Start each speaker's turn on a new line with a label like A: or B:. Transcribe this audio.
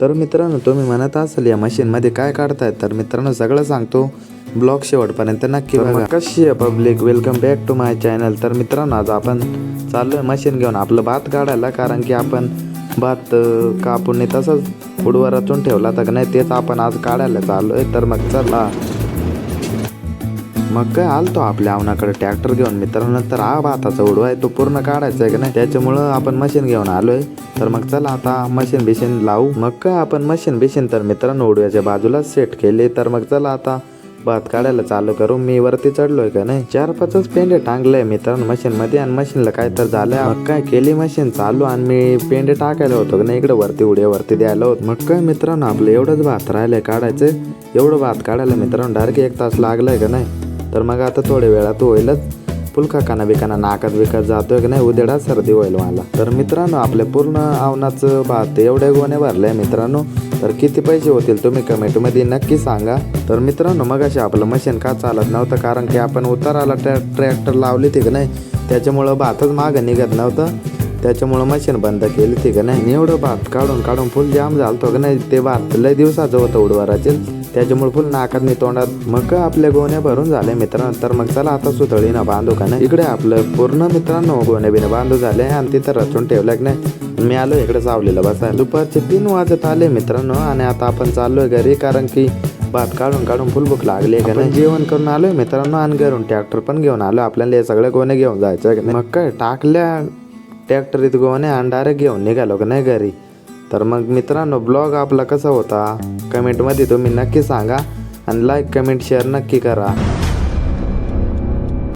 A: तर मित्रांनो तुम्ही म्हणत असाल या मशीनमध्ये काय काढताय? तर मित्रांनो सगळं सांगतो. ब्लॉग शेवटपर्यंत नक्की बघा. कशी आहे public? Welcome back to my channel तर मित्रांनो आज आपण चाललो आहे मशीन घेऊन. आपलं भात काढायला कारण की आपण भात कापून तसंच उडवा ठेवला तर नाही तेच आपण आज काढायला चाललो आहे तर मग चला. मग काय आलतो आपल्या आवनाकडे ट्रॅक्टर घेऊन? मित्रांनो तर हा भाताचा उडवा आहे तो पूर्ण काढायचा आहे का नाही? त्याच्यामुळं आपण मशीन घेऊन आलोय. तर मग चला आता मशीन बिशीन लावू. मग काय आपण मशीन बिशीन तर मित्रांनो उडव्याच्या बाजूला सेट केले. तर मग चला आता भात काढायला चालू करू. मी वरती चढलोय का नाही? चार पाचच पेंडे टांगले मित्रांनो मशीन मध्ये आणि मशीनला काय तर झालंय. मग काय केली मशीन चालू आणि मी पेंडे टाकायला होतो का नाही? इकडे वरती उड्यावरती द्यायला होत. मग काय मित्रांनो आपलं एवढंच भात राहिलंय काढायचं. एवढं भात काढायला मित्रांनो डायरेक्ट एक तास लागलाय का नाही? तर मग आता थोड्या वेळात होईलच. फुलकाकाना बिकाना नाकात बिकात जातोय की नाही? उद्याडा सर्दी होईल मला. तर मित्रांनो आपल्या पूर्ण आवनाचं भात एवढ्या गोण्या भरल्या मित्रांनो. तर किती पैसे होतील तुम्ही कमेंटमध्ये नक्की सांगा. तर मित्रांनो मग असे आपलं मशीन का चालत नव्हतं? कारण की आपण उताराला ट्रॅ ट्रॅक्टर लावली ती का नाही? त्याच्यामुळं भातच मागं निघत नव्हतं. त्याच्यामुळं मशीन बंद केली ती का नाही? एवढं भात काढून काढून फुल जाम झालतो का नाही? ते भात लय दिवसाचं होतं उडवाराचे त्याच्यामुळे फुल नाकात मी तोंडात. मग आपल्या गोण्या भरून झाल्या मित्रांनो. तर मग चला आता सुतळीनं बांधू का नाही इकडे आपलं पूर्ण मित्रांनो गोण्या बिने बांधू झाले आणि तिथं रचून ठेवलं की नाही. मी आलो इकडे सावलीला बसायला दुपारचे तीन वाजत आले मित्रांनो आणि आता आपण चाललोय घरी कारण की भात काढून काढून फुल भूक लागली का नाही. जेवण करून आलोय मित्रांनो आणि घरून ट्रॅक्टर पण घेऊन आलो. आपल्याला हे सगळे गोणे घेऊन जायचं मग काय टाकल्या ट्रॅक्टरीत गोणे आणि डायरेक्ट घेऊन निघालो का नाही घरी. तर मग मित्रांनो ब्लॉग आपला कसा होता? कमेंटमध्ये तुम्ही नक्की सांगा आणि लाईक कमेंट शेअर नक्की करा.